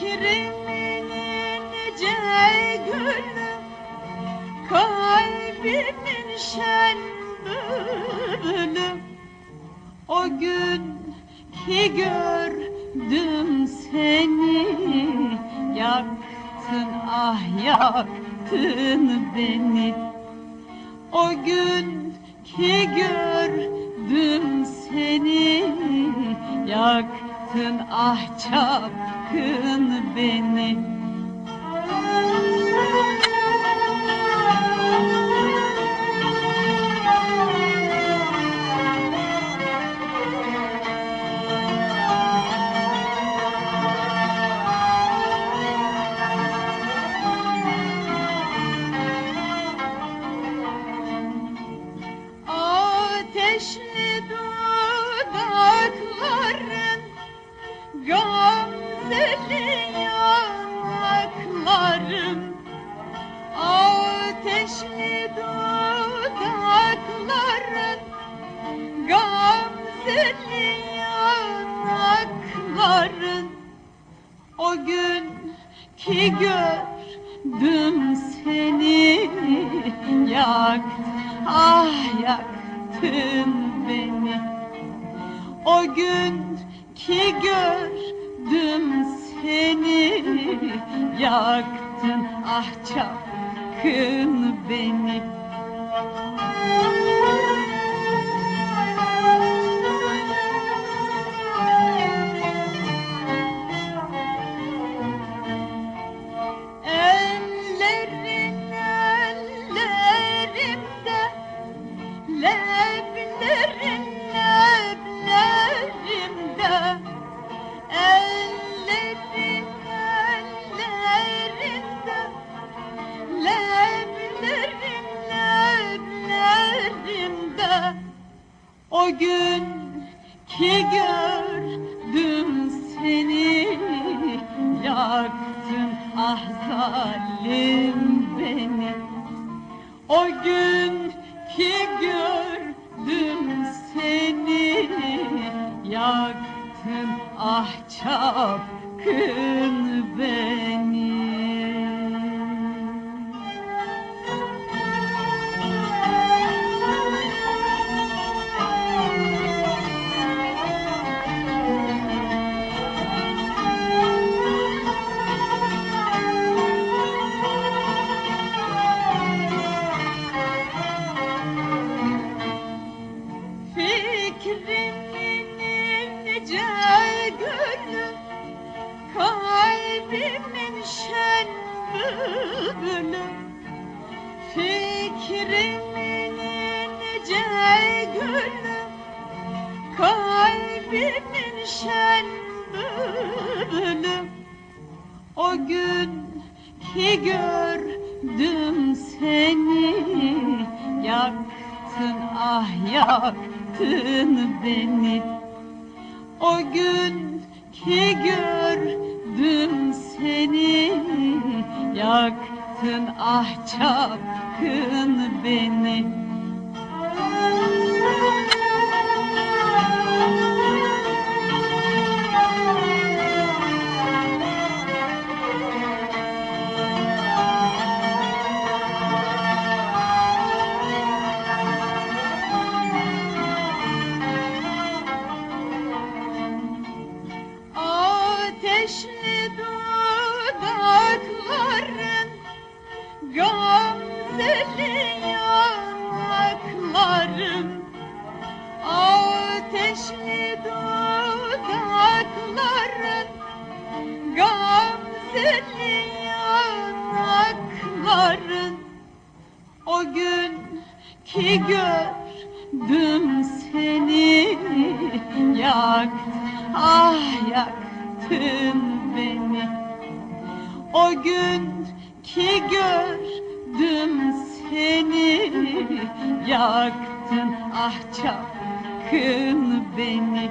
Fikrimin ince gülü Kalbimin şen bülbülü. O gün ki gördüm seni Yaktın ah yaktın beni. O gün ki gördüm seni Yaktın ah çapkın beni Gamzeli yanakların O gün ki gördüm seni Yaktın ah yaktın beni. O gün ki gördüm seni Yaktın ah çapkın beni. Ellerin O gün ki gördüm seni Yaktın ah zalim beni. O gün ki gördüm seni Yaktın ah çapkın Fikrimin ince gülü Kalbimin şen bülbülü. Fikrimin ince gülü Kalbimin şen bülbülü. O gün ki gördüm seni Yaktın ah yaktın beni. O gün ki gördüm seni. Yaktın ah çapkın beni Ateşli dudakların Gamzeli yanakların. O gün ki gördüm seni Yaktın ah yaktın beni. O gün ki gördüm seni Yaktın ah çapkın beni